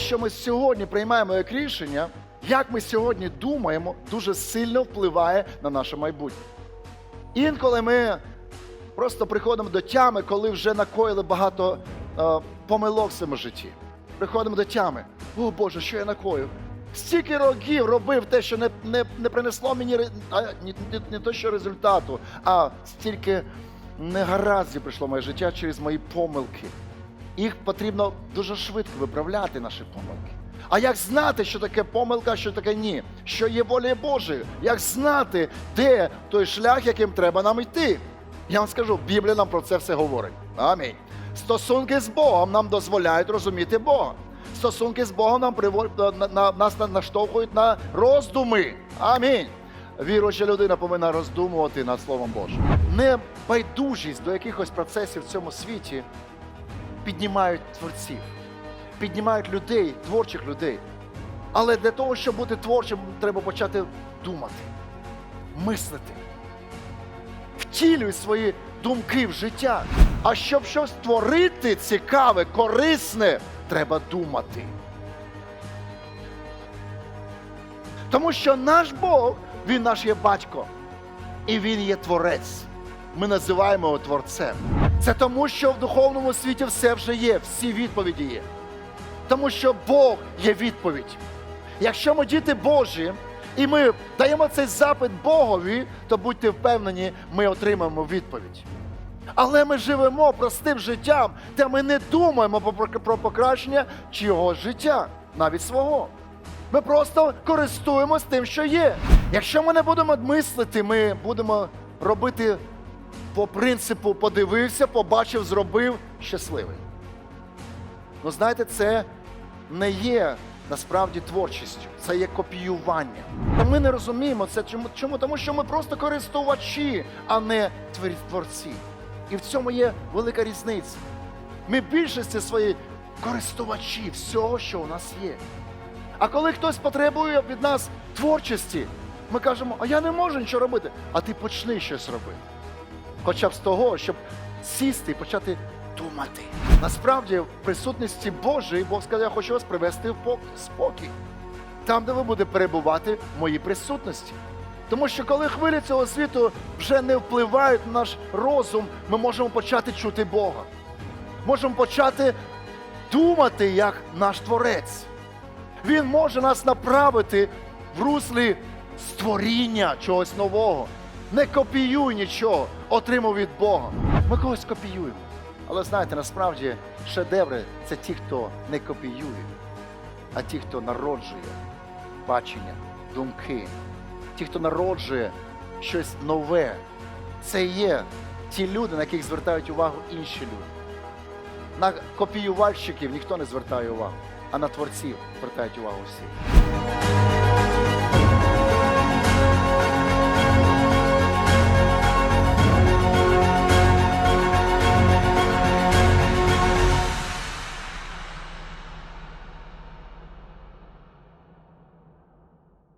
що ми сьогодні приймаємо як рішення, як ми сьогодні думаємо, дуже сильно впливає на наше майбутнє. Інколи ми просто приходимо до тями, коли вже накоїли багато е, помилок в своєму житті. Приходимо до тями. О Боже, що я накоїв? Стільки років робив те, що не, не, не принесло мені а, не, не, не то, що результату, а стільки негараздів прийшло моє життя через мої помилки. Їх потрібно дуже швидко виправляти наші помилки. А як знати, що таке помилка, що таке ні? Що є воля Божою? Як знати, де той шлях, яким треба нам йти? Я вам скажу, Біблія нам про це все говорить. Амінь. Стосунки з Богом нам дозволяють розуміти Бога. Стосунки з Богом нам нас наштовхують на роздуми. Амінь. Віруюча людина повинна роздумувати над Словом Божим. Небайдужість до якихось процесів в цьому світі піднімають творців, піднімають людей, творчих людей. Але для того, щоб бути творчим, треба почати думати, мислити. Втілюй свої думки в життя. А щоб щось створити цікаве, корисне, треба думати. Тому що наш Бог, Він наш є батько, і Він є творець. Ми називаємо його творцем. Це тому, що в духовному світі все вже є, всі відповіді є. Тому що Бог є відповідь. Якщо ми діти Божі, і ми даємо цей запит Богові, то будьте впевнені, ми отримаємо відповідь. Але ми живемо простим життям, де ми не думаємо про покращення чогось життя, навіть свого. Ми просто користуємось тим, що є. Якщо ми не будемо мислити, ми будемо робити по принципу подивився, побачив, зробив щасливий. Ну, знаєте, це не є насправді творчістю, це є копіювання. Ми не розуміємо це. Чому? Тому що ми просто користувачі, а не творці. І в цьому є велика різниця. Ми більшості свої користувачі всього, що у нас є. А коли хтось потребує від нас творчості, ми кажемо, а я не можу нічого робити. А ти почни щось робити. Хоча б з того, щоб сісти і почати думати. Насправді, в присутності Божої Бог сказав, я хочу вас привести в спокій. Там, де ви будете перебувати в моїй присутності. Тому що коли хвилі цього світу вже не впливають на наш розум, ми можемо почати чути Бога. Можемо почати думати як наш творець. Він може нас направити в руслі створіння чогось нового. Не копіюй нічого, отримав від Бога. Ми когось копіюємо. Але знаєте, насправді шедеври це ті, хто не копіює, а ті, хто народжує бачення, думки, ті, хто народжує щось нове. Це є ті люди, на яких звертають увагу інші люди. На копіювальщиків ніхто не звертає увагу, а на творців звертають увагу всі.